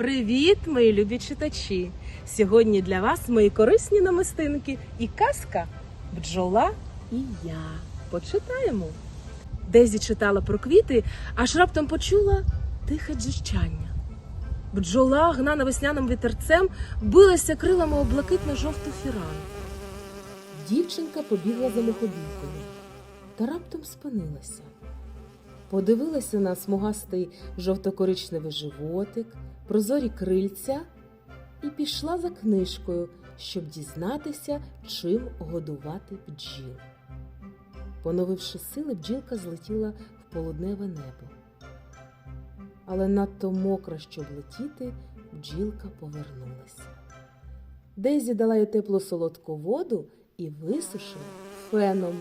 Привіт, мої любі читачі! Сьогодні для вас мої корисні намистинки і казка бджола і я. Почитаємо. Дезі читала про квіти, аж раптом почула тихе дзижчання. Бджола, гнана весняним вітерцем, билася крилами об блакитно-жовту фірану. Дівчинка побігла за лихобійкою та раптом спинилася. Подивилася на смугастий жовто-коричневий животик, прозорі крильця і пішла за книжкою, щоб дізнатися, чим годувати бджіл. Поновивши сили, бджілка злетіла в полудневе небо. Але надто мокра, щоб летіти, бджілка повернулася. Дейзі дала їй теплу солодку воду і висушила феном.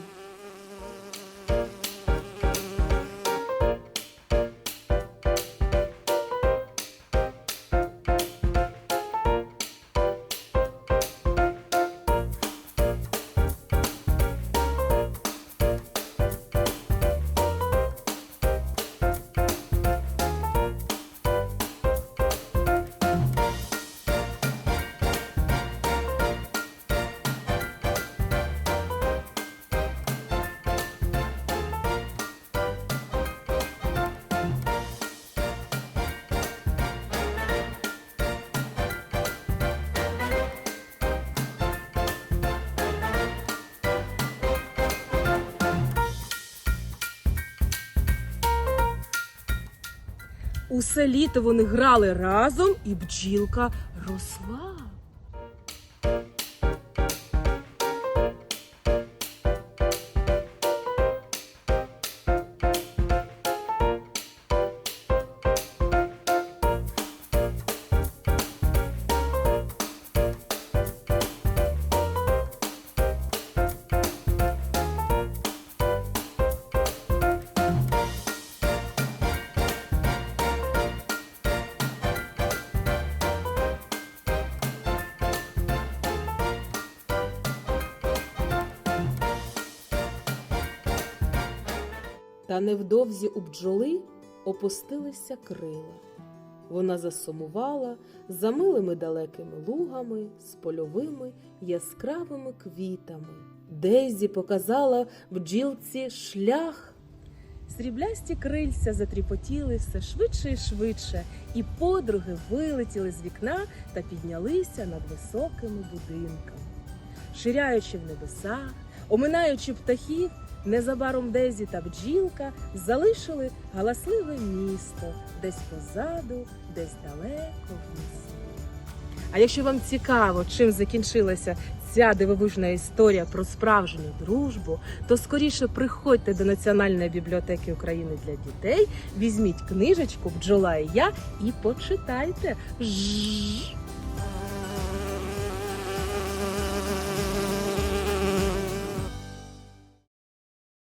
Усе літо вони грали разом, і бджілка росла. Та невдовзі у бджоли опустилися крила. Вона засумувала за милими далекими лугами, з польовими яскравими квітами. Дейзі показала бджілці шлях. Сріблясті крильця затріпотіли все швидше і швидше, і подруги вилетіли з вікна та піднялися над високими будинками. Ширяючи в небесах, оминаючи птахів, незабаром Дезі та бджілка залишили галасливе місто десь позаду, десь далеко в лісі. А якщо вам цікаво, чим закінчилася ця дивовижна історія про справжню дружбу, то скоріше приходьте до Національної бібліотеки України для дітей, візьміть книжечку Бджола і я і почитайте. Жжж.